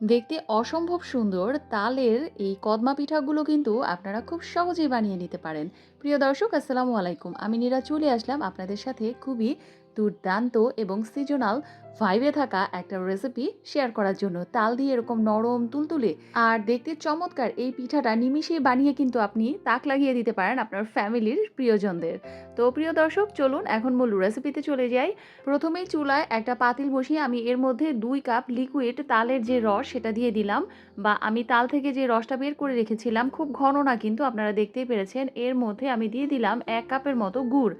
দেখতে অসম্ভব সুন্দর। তালের এই কদমা পিঠাগুলো কিন্তু আপনারা খুব সহজেই বানিয়ে নিতে পারেন। প্রিয় দর্শক, আসসালামু আলাইকুম। আমি নীরা চলে আসলাম আপনাদের সাথে খুবই দুর্দান্ত এবং সিজনাল ভাইবে থাকা একটা রেসিপি শেয়ার করার জন্য তাল দিয়ে এরকম নরম তুলতুলে। আর দেখতে চমৎকার এই পিঠাটা নিমিষেই বানিয়ে কিন্তু আপনি তাক লাগিয়ে দিতে পারেন আপনার ফ্যামিলির প্রিয়জনদের। তো প্রিয় দর্শক, চলুন এখন মূল রেসিপিতে চলে যাই। প্রথমেই চুলায় একটা পাতিল বসিয়ে আমি এর মধ্যে দুই কাপ লিকুইড তালের যে রস সেটা দিয়ে দিলাম বা আমি তাল থেকে যে রসটা বের করে রেখেছিলাম, খুব ঘন না কিন্তু আপনারা দেখতেই পেরেছেন, এর মধ্যে আমি দিয়ে দিলাম এক কাপের মতো গুড়।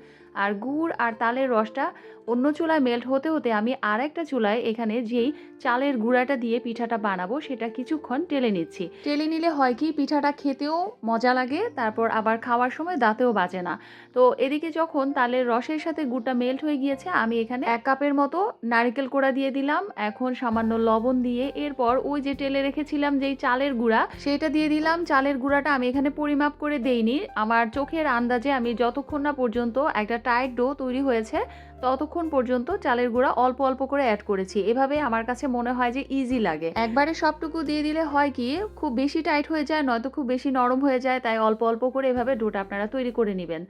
আর গুড় আর তালের রসটা অন্য চুলায় মেল্ট হতে হতে আমি আর একটা চুলায় এখানে যেই চালের গুঁড়াটা দিয়ে পিঠাটা বানাবো সেটা কিছুক্ষণ টেলে নিচ্ছি। টেলে নিলে হয় কি পিঠাটা খেতেও মজা লাগে, তারপর আবার খাওয়ার সময় দাঁতেও বাজে না। তো এদিকে যখন তালের রসের সাথে গুড়টা মেল্ট হয়ে গিয়েছে, আমি এখানে এক কাপের মতো নারকেল কোড়া দিয়ে দিলাম, এখন সামান্য লবণ দিয়ে এরপর ওই যে টেলে রেখেছিলাম যেই চালের গুঁড়া, সেটা দিয়ে দিলাম। চালের গুঁড়াটা আমি এখানে পরিমাপ করে দেইনি। আমার চোখের আন্দাজে আমি যতক্ষণ না পর্যন্ত একটা টাইট ডো তৈরি হয়েছে, ততক্ষণ পর্যন্ত চালের গুঁড়া অল্প অল্প করে অ্যাড করেছি। এভাবে আমার কাছে মনে হয় যে ইজি লাগে। একবারে সবটুকু দিয়ে দিলে হয় কি, খুব বেশি টাইট হয়ে যায়, নয়তো খুব বেশি নরম হয়ে যায়, তাই অল্প অল্প করে এভাবে ডোটা আপনারা তৈরি করে নেবেন।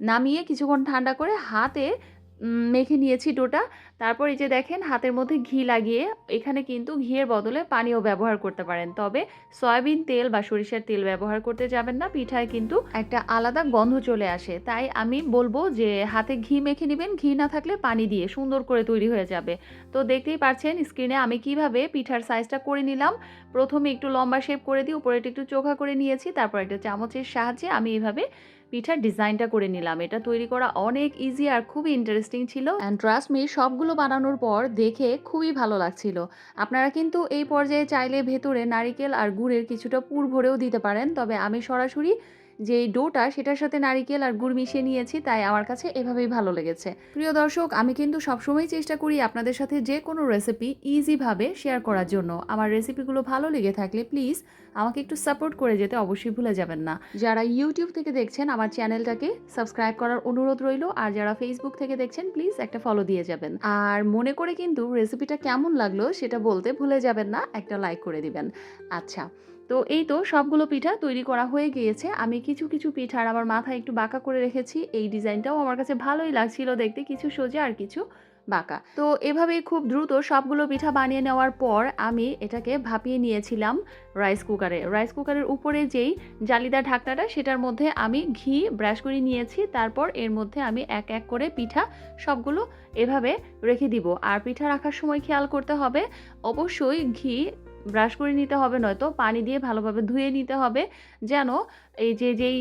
নামিয়ে কিছুক্ষণ ঠান্ডা করে হাতে মেখে নিয়েছি ডোটা। তারপর এই যে দেখেন, হাতের মধ্যে ঘি লাগিয়ে এখানে কিন্তু ঘিয়ের বদলে পানিও ব্যবহার করতে পারেন। তবে সয়াবিন তেল বা সরিষার তেল ব্যবহার করতে যাবেন না, পিঠায় কিন্তু একটা আলাদা গন্ধ চলে আসে। তাই আমি বলব যে হাতে ঘি মেখে নেবেন, ঘি না থাকলে পানি দিয়ে সুন্দর করে তৈরি হয়ে যাবে। তো দেখতেই পাচ্ছেন স্ক্রিনে আমি কীভাবে পিঠার সাইজটা করে নিলাম। প্রথমে একটু লম্বা শেপ করে দিয়ে উপরে একটু চোখা করে নিয়েছি, তারপর একটা চামচের সাহায্যে আমি এভাবে পিঠার ডিজাইনটা করে নিলাম। এটা তৈরি করা অনেক ইজি আর খুবই ইন্টারেস্টিং ছিল। অ্যান্ড ট্রাস্ট মি সবগুলো বানানোর পর দেখে খুবই ভালো লাগছিল। আপনারা কিন্তু এই পর্যায়ে চাইলে ভেতরে নারিকেল আর গুড়ের কিছুটা পুর ভরেও দিতে পারেন, তবে আমি সরাসরি যে ডোটা সেটার সাথে নারিকেল আর গুড় মিশিয়ে নিয়েছি, তাই আমার কাছে এভাবেই ভালো লেগেছে। প্রিয় দর্শক, আমি কিন্তু সবসময় চেষ্টা করি আপনাদের সাথে যে কোনো রেসিপি ইজিভাবে শেয়ার করার জন্য। আমার রেসিপিগুলো ভালো লেগে থাকলে প্লিজ আমাকে একটু সাপোর্ট করে যেতে অবশ্যই ভুলে যাবেন না। যারা ইউটিউব থেকে দেখছেন, আমার চ্যানেলটাকে সাবস্ক্রাইব করার অনুরোধ রইল, আর যারা ফেসবুক থেকে দেখছেন প্লিজ একটা ফলো দিয়ে যাবেন। আর মনে করে কিন্তু রেসিপিটা কেমন লাগল, সেটা বলতে ভুলে যাবেন না, একটা লাইক করে দিবেন। আচ্ছা তো এই তো সবগুলো পিঠা তৈরি করা হয়ে গিয়েছে। আমি কিছু কিছু পিঠার আমার মাথায় একটু বাঁকা করে রেখেছি। এই ডিজাইনটাও আমার কাছে ভালোই লাগছিল দেখতে, কিছু সোজা আর কিছু বাঁকা। তো এভাবেই খুব দ্রুত সবগুলো পিঠা বানিয়ে নেওয়ার পর আমি এটাকে ভাপিয়ে নিয়েছিলাম রাইস কুকারে রাইস কুকারের উপরে যেই জালিদার ঢাকনাটা সেটার মধ্যে আমি ঘি ব্রাশ করে নিয়েছি। তারপর এর মধ্যে আমি এক এক করে পিঠা সবগুলো এভাবে রেখে দিব। আর পিঠা রাখার সময় খেয়াল করতে হবে, অবশ্যই ঘি ব্রাশ করে নিতে হবে, নয়তো পানি দিয়ে ভালোভাবে ধুয়ে নিতে হবে, যেন এই যে, যেই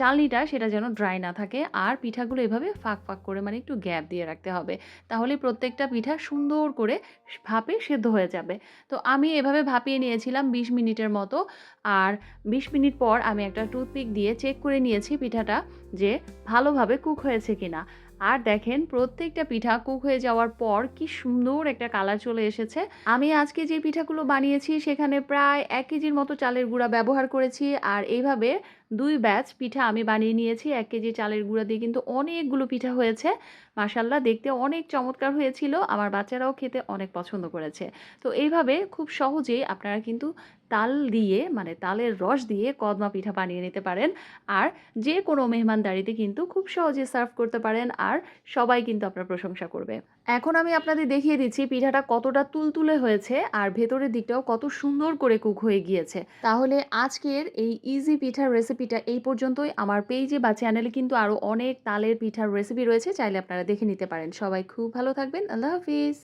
চালনিটা সেটা যেন ড্রাই না থাকে। আর পিঠাগুলো এভাবে ফাঁক ফাঁক করে মানে একটু গ্যাপ দিয়ে রাখতে হবে। তাহলে প্রত্যেকটা পিঠা সুন্দর করে ভাপে সেদ্ধ হয়ে যাবে। তো আমি এভাবে ভাপিয়ে নিয়েছিলাম বিশ মিনিটের মতো। আর বিশ মিনিট পর আমি একটা টুথপিক দিয়ে চেক করে নিয়েছি পিঠাটা যে ভালোভাবে কুক হয়েছে কিনা। আর দেখেন, প্রত্যেকটা পিঠা কুক হয়ে যাওয়ার পর কি সুন্দর একটা কালার চলে এসেছে। আমি আজকে যে পিঠাগুলো বানিয়েছি, সেখানে প্রায় এক কেজির মতো চালের গুঁড়া ব্যবহার করেছি। আর এইভাবে দুই ব্যাচ পিঠা আমি বানিয়ে নিয়েছি, এক কেজি চালের গুঁড়া দিয়ে কিন্তু অনেকগুলো পিঠা হয়েছে। মাসাল্লাহ দেখতে অনেক চমৎকার হয়েছিল, আমার বাচ্চারাও খেতে অনেক পছন্দ করেছে। তো এইভাবে খুব সহজেই আপনারা কিন্তু তাল দিয়ে মানে তালের রস দিয়ে কদমা পিঠা বানিয়ে নিতে পারেন। আর যে কোনো মেহমানদারিতে কিন্তু খুব সহজে সার্ভ করতে পারেন, আর সবাই কিন্তু আপনার প্রশংসা করবে। এখন আমি আপনাদের দেখিয়ে দিচ্ছি পিঠাটা কতটা তুলতুলে হয়েছে, আর ভেতরের দিকটাও কত সুন্দর করে কুক হয়ে গিয়েছে। তাহলে আজকের এই ইজি পিঠার রেসিপিটা এই পর্যন্তই। আমার পেজে বা চ্যানেলে কিন্তু আরও অনেক তালের পিঠার রেসিপি রয়েছে, চাইলে আপনারা দেখে নিতে পারেন। সবাই খুব ভালো থাকবেন। আল্লাহ হাফিজ।